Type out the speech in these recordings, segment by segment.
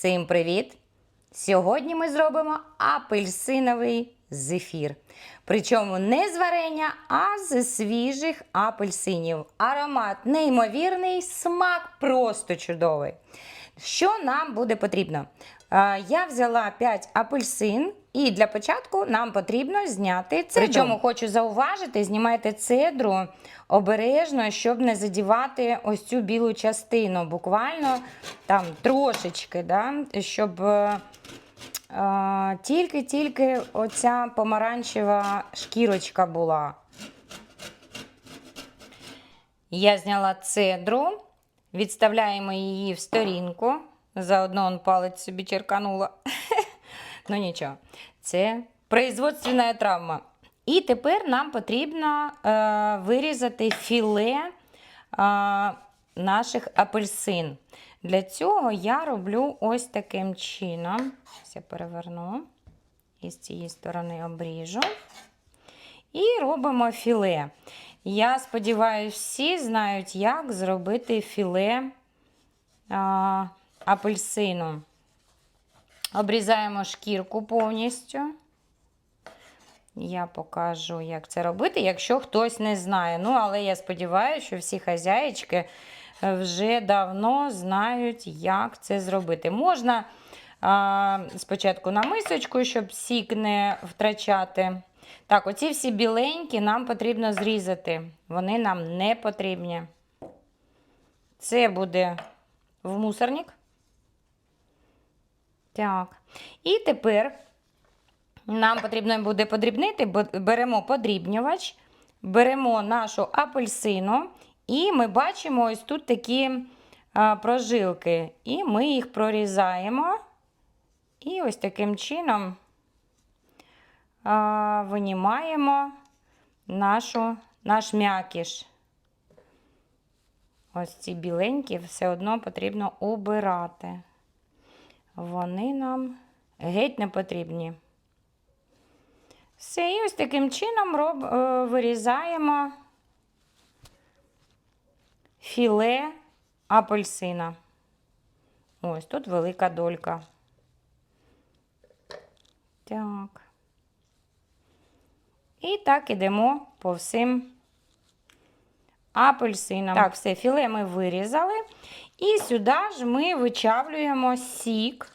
Всім привіт! Сьогодні ми зробимо апельсиновий зефір. Причому не з варення, а з свіжих апельсинів. Аромат неймовірний, смак просто чудовий. Що нам буде потрібно? Е, Я взяла 5 апельсин, і для початку нам потрібно зняти цедру. Причому хочу зауважити, знімайте цедру обережно, щоб не задівати ось цю білу частину. Буквально там трошечки, да? щоб е, е, тільки-тільки оця помаранчева шкірочка була. Я зняла цедру, відставляємо її в сторінку. Заодно он палець собі черканула. ну нічого, це производственна травма. І тепер нам потрібно е, вирізати філе е, наших апельсин. Для цього я роблю ось таким чином. Я переверну і з цієї сторони обріжу. І робимо філе. Я сподіваюся, всі знають, як зробити філе а, апельсину. Обрізаємо шкірку повністю. Я покажу, як це робити, якщо хтось не знає. Ну, але я сподіваюся, що всі хазяїчки вже давно знають, як це зробити. Можна а, спочатку на мисочку, щоб сік не втрачати. Так, оці всі біленькі нам потрібно зрізати. Вони нам не потрібні. Це буде в мусорник. Так. І тепер нам потрібно буде подрібнити, беремо подрібнювач, беремо нашу апельсину, і ми бачимо ось тут такі прожилки. І ми їх прорізаємо. І ось таким чином винімаємо нашу, наш м'якіш. Ось ці біленькі все одно потрібно обирати. Вони нам геть не потрібні. Все, і ось таким чином роб, е, вирізаємо філе апельсина. Ось тут велика долька. Так. І так ідемо по всім апельсинам. Так, все, філе ми вирізали. І сюди ж ми вичавлюємо сік,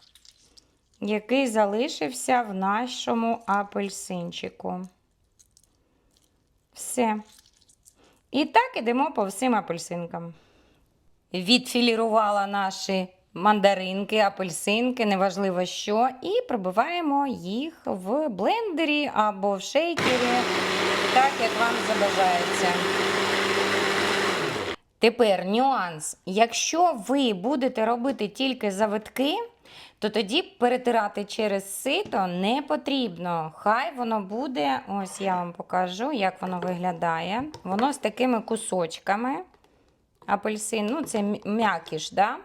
який залишився в нашому апельсинчику. Все. І так ідемо по всім апельсинкам. Відфілірувала наші мандаринки, апельсинки, неважливо що, і пробиваємо їх в блендері або в шейкері, так як вам забажається. Тепер нюанс. Якщо ви будете робити тільки завитки, то тоді перетирати через сито не потрібно. Хай воно буде, ось я вам покажу, як воно виглядає. Воно з такими кусочками. Апельсин, ну це м'якіш, да?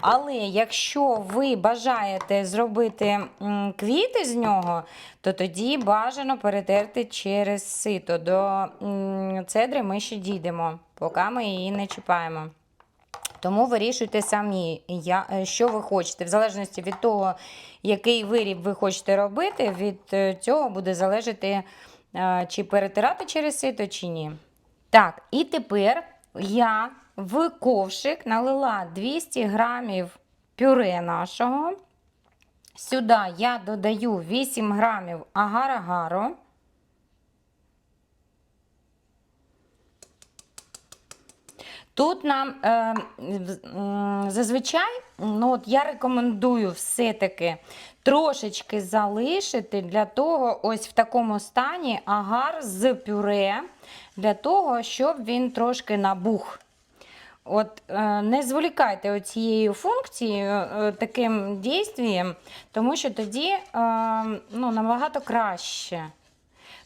Але якщо ви бажаєте зробити квіти з нього, то тоді бажано перетерти через сито. До цедри ми ще дійдемо, поки ми її не чіпаємо. Тому вирішуйте самі, е, що ви хочете. В залежності від того, який виріб ви хочете робити, від е, цього буде залежати, е, чи перетирати через сито, чи ні. Так, і тепер я в ковшик налила 200 грамів пюре нашого. Сюди я додаю 8 грамів агар-агару. Тут нам е, зазвичай, ну от я рекомендую все-таки трошечки залишити для того, ось в такому стані агар з пюре, для того, щоб він трошки набух. От е, не зволікайте цією функцією, е, таким дійствієм, тому що тоді е, ну, набагато краще.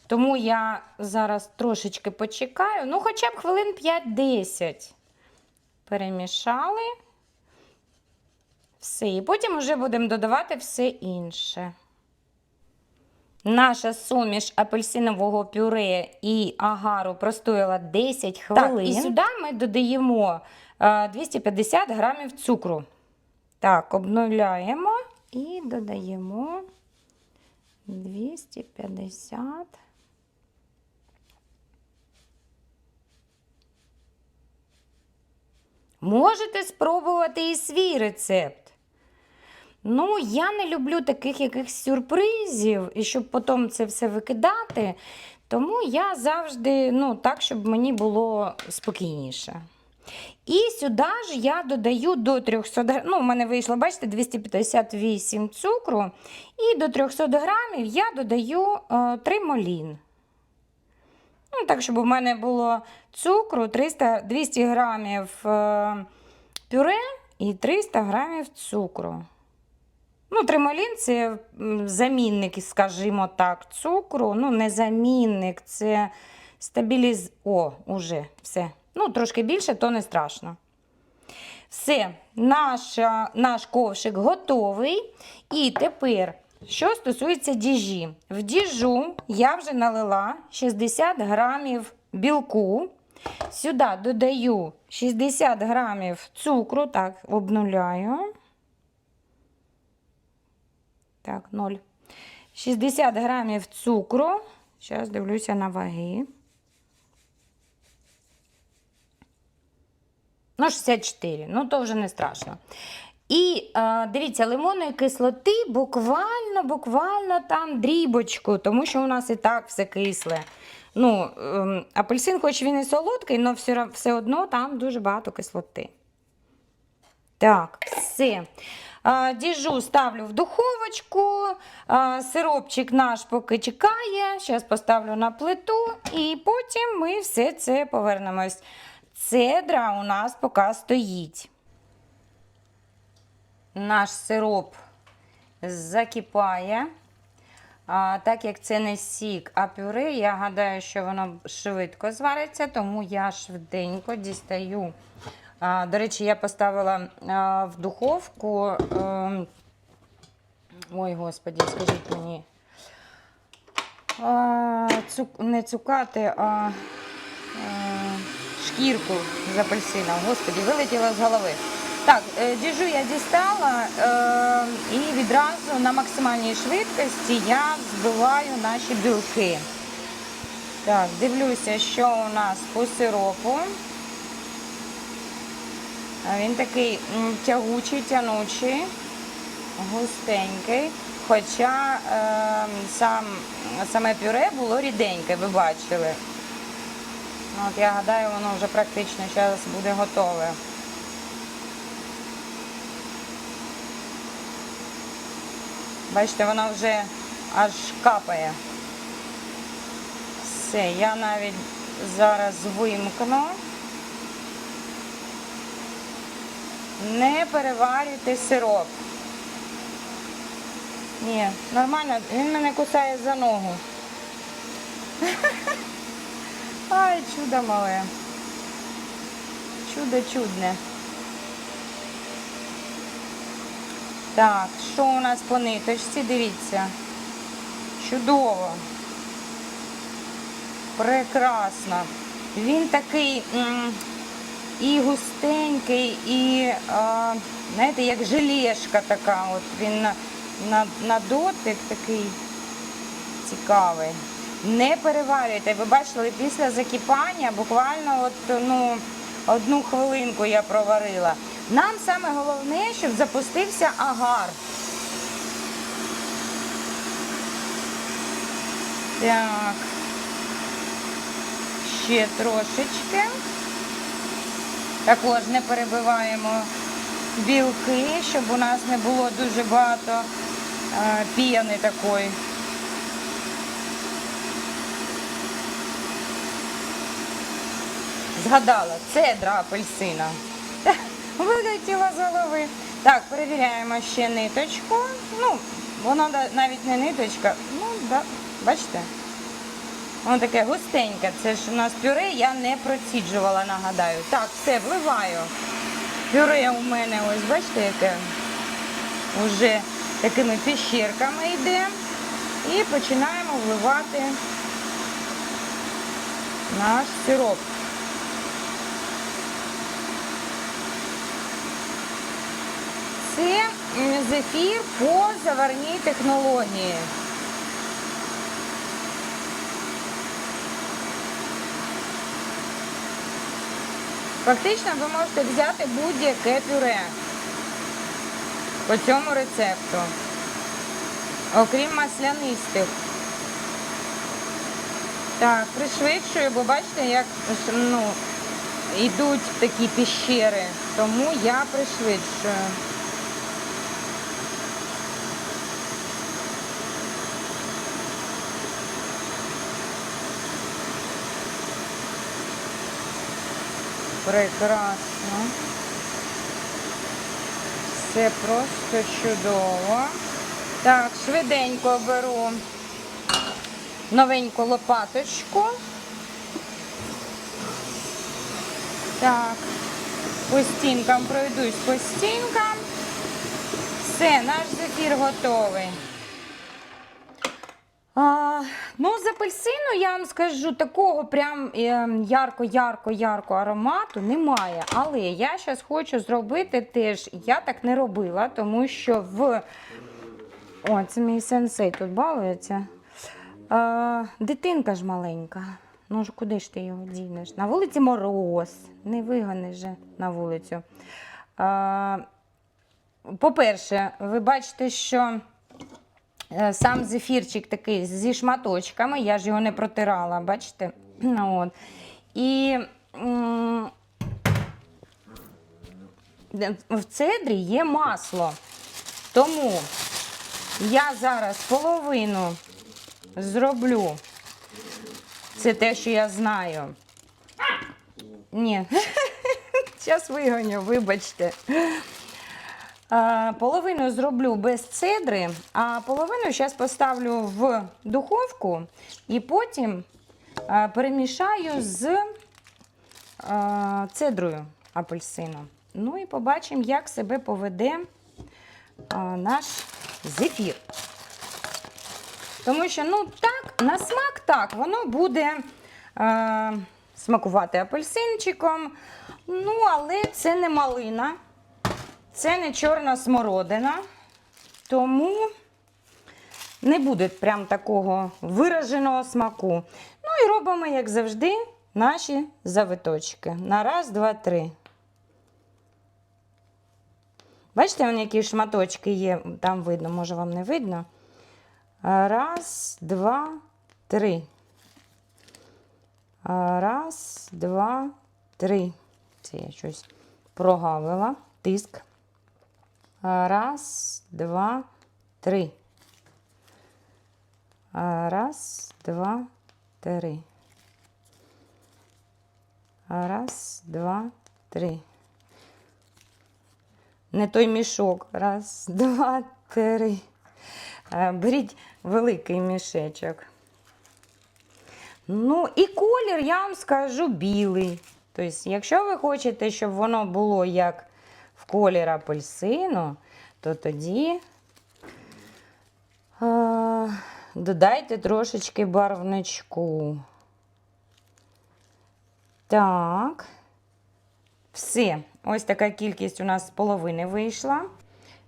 Тому я зараз трошечки почекаю, ну хоча б хвилин 5-10. Перемішали. Все. І потім вже будемо додавати все інше. Наша суміш апельсинового пюре і агару простояла 10 хвилин. Так, і сюди ми додаємо е, 250 грамів цукру. Так, обнуляємо і додаємо 250. Можете спробувати і свій рецепт. Ну, я не люблю таких якихось сюрпризів, і щоб потім це все викидати. Тому я завжди, ну, так, щоб мені було спокійніше. І сюди ж я додаю до 300 грамів, ну, у мене вийшло, бачите, 258 цукру. І до 300 грамів я додаю е, 3 молін. Ну, так, щоб у мене було цукру 300, 200 грамів е, пюре і 300 грамів цукру. Ну, трималін це замінник, скажімо так, цукру. Ну, не замінник, це стабіліз... О, уже все. Ну, трошки більше, то не страшно. Все, наш, наш ковшик готовий. І тепер, що стосується діжі. В діжу я вже налила 60 грамів білку. Сюди додаю 60 грамів цукру, так, обнуляю. Так, 0. 60 грамів цукру. Зараз дивлюся на ваги. Ну, 64. Ну, то вже не страшно. І е, дивіться, лимонної кислоти буквально, буквально там дрібочку, тому що у нас і так все кисле. Ну, ем, апельсин, хоч він і солодкий, але все, все одно там дуже багато кислоти. Так, все. Діжу ставлю в духовочку. Сиропчик наш поки чекає. Зараз поставлю на плиту і потім ми все це повернемось. Цедра у нас поки стоїть. Наш сироп закипає. А, так як це не сік, а пюре, я гадаю, що воно швидко звариться, тому я швиденько дістаю. До речі, я поставила в духовку. ем, ой, господі, скажіть мені. Цук, не цукати, а шкірку з апельсина. Господі, вилетіла з голови. Так, е, діжу я дістала е, і відразу на максимальній швидкості я збиваю наші білки. Так, дивлюся, що у нас по сиропу. Він такий тягучий, тянучий, густенький. Хоча е, сам, саме пюре було ріденьке, ви бачили. Ну, От я гадаю, воно вже практично зараз буде готове. Бачите, воно вже аж капає. Все, я навіть зараз вимкну. Не переварюйте сироп. Ні, нормально, він мене кусає за ногу. Ай, чудо мале. Чудо чудне. Так, що у нас по ниточці? Дивіться. Чудово. Прекрасно. Він такий і густенький, і, а, знаєте, як желешка така. От він на, на, на дотик такий цікавий. Не переварюйте. Ви бачили, після закипання буквально от, ну, одну хвилинку я проварила. Нам саме головне, щоб запустився агар. Так. Ще трошечки. Також не перебиваємо білки, щоб у нас не було дуже багато е, піни такої. Згадала, цедра апельсина. Вилетіла з голови. Так, перевіряємо ще ниточку. Ну, воно да- навіть не ниточка. Ну, да, бачите? Воно таке густеньке. Це ж у нас пюре, я не проціджувала, нагадаю. Так, все, вливаю. Пюре у мене, ось бачите, яке вже такими піщерками йде. І починаємо вливати наш сироп. Це зефір по заварній технології. Фактично ви можете взяти будь-яке пюре по цьому рецепту, окрім маслянистих. Так, пришвидшую, бо бачите, як ну, йдуть такі піщери, тому я пришвидшую. Прекрасно. Все просто чудово. Так, швиденько беру новеньку лопаточку. Так, по стінкам пройдусь по стінкам. Все, наш зефір готовий. А, ну, з апельсину я вам скажу, такого прям ярко-ярко-ярко аромату немає. Але я зараз хочу зробити теж, я так не робила, тому що в. О, це мій сенсей тут балується. А, дитинка ж маленька. Ну ж куди ж ти його дінеш? На вулиці мороз. Не вигониш же на вулицю. По-перше, ви бачите, що сам зефірчик такий зі шматочками, я ж його не протирала, бачите? От. І в цедрі є масло. Тому я зараз половину зроблю. Це те, що я знаю. Ні. Зараз вигоню, вибачте. Половину зроблю без цедри, а половину зараз поставлю в духовку і потім перемішаю з а, цедрою апельсину. Ну і побачимо, як себе поведе наш зефір. Тому що, ну так, на смак так, воно буде е, смакувати апельсинчиком. Ну, але це не малина, це не чорна смородина. Тому не буде прям такого вираженого смаку. Ну і робимо, як завжди, наші завиточки. На раз, два, три. Бачите, вон які шматочки є, там видно, може вам не видно. Раз, два, три. Раз, два, три. Це я щось прогавила. Тиск. Раз, два, три. Раз, два, три. Раз, два, три. Не той мішок. Раз, два, три. Беріть великий мішечок. Ну, і колір, я вам скажу, білий. Тобто, якщо ви хочете, щоб воно було як колір апельсину, то тоді е, додайте трошечки барвничку. Так. Все. Ось така кількість у нас з половини вийшла.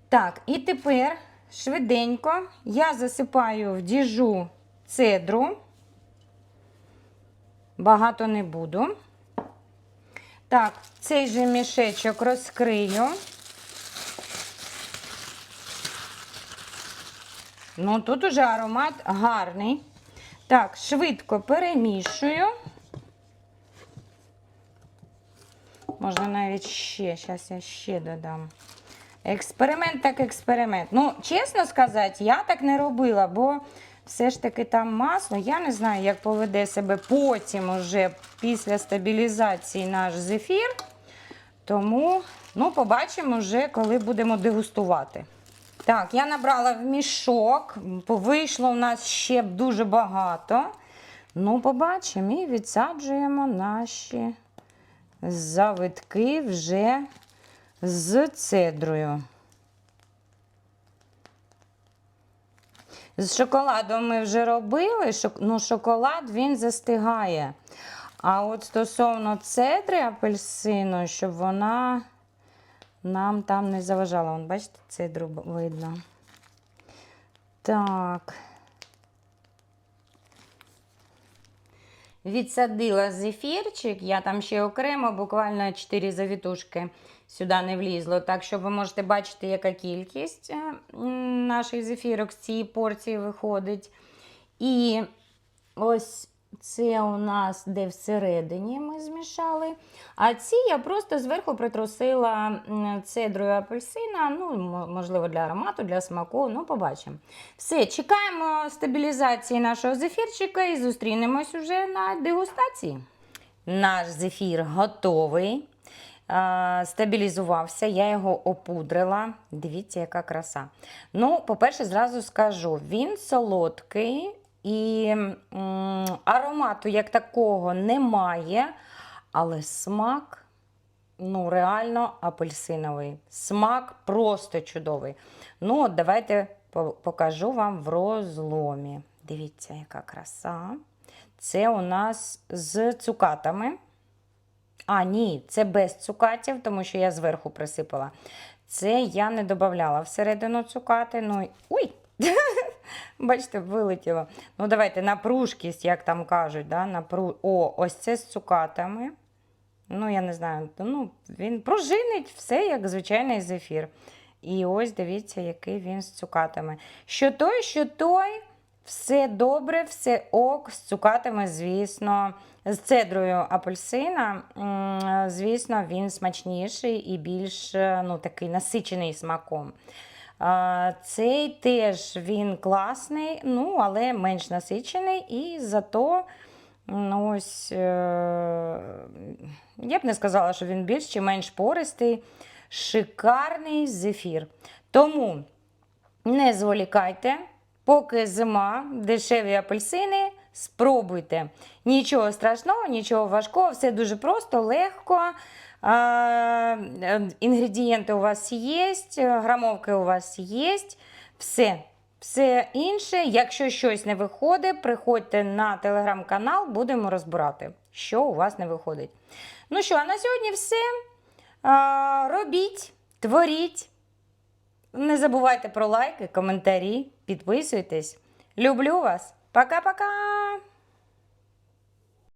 Так, і тепер швиденько я засипаю в діжу цедру. Багато не буду. Так, цей же мішечок розкрию. Ну, тут уже аромат гарний. Так, швидко перемішую. Можна навіть ще, зараз я ще додам. Експеримент так експеримент. Ну, чесно сказати, я так не робила, бо все ж таки там масло. Я не знаю, як поведе себе потім, уже після стабілізації наш зефір. Тому, ну, побачимо вже, коли будемо дегустувати. Так, я набрала в мішок, вийшло в нас ще дуже багато. Ну, побачимо і відсаджуємо наші завитки вже з цедрою. З шоколадом ми вже робили, ну шоколад він застигає. А от стосовно цедри апельсину, щоб вона нам там не заважало. Вон, бачите, цедру видно. Так. Відсадила зефірчик, я там ще окремо, буквально 4 завітушки сюди не влізло. Так що ви можете бачити, яка кількість е, наших зефірок з цієї порції виходить. І ось це у нас де всередині ми змішали. А ці я просто зверху притрусила цедрою апельсина, ну, можливо, для аромату, для смаку. Ну, побачимо. Все, чекаємо стабілізації нашого зефірчика і зустрінемось уже на дегустації. Наш зефір готовий. А, Стабілізувався, я його опудрила. Дивіться, яка краса. Ну, по-перше, зразу скажу: він солодкий і м, аромату як такого немає, але смак ну, реально апельсиновий. Смак просто чудовий. Ну, от давайте покажу вам в розломі. Дивіться, яка краса. Це у нас з цукатами. А, ні, це без цукатів, тому що я зверху присипала. Це я не додавала всередину цукати. Ну, ой! Бачите, вилетіло. Ну, давайте напружкість, як там кажуть. Да? Напру... О, ось це з цукатами. Ну, я не знаю, ну, він пружинить все, як звичайний зефір. І ось дивіться, який він з цукатами. Що той, що той, все добре, все ок, з цукатами, звісно, з цедрою апельсина, звісно, він смачніший і більш е, ну, такий насичений смаком. Цей теж він класний, ну, але менш насичений, і зато ну, ось, е, я б не сказала, що він більш чи менш пористий. Шикарний зефір. Тому не зволікайте, поки зима, дешеві апельсини, спробуйте. Нічого страшного, нічого важкого, все дуже просто, легко. А, е, Інгредієнти у вас є, грамовки у вас є. Все. Все інше, якщо щось не виходить, приходьте на телеграм-канал, будемо розбирати, що у вас не виходить. Ну що, а на сьогодні все. А, робіть, творіть. Не забувайте про лайки, коментарі, підписуйтесь. Люблю вас. Пока-пока!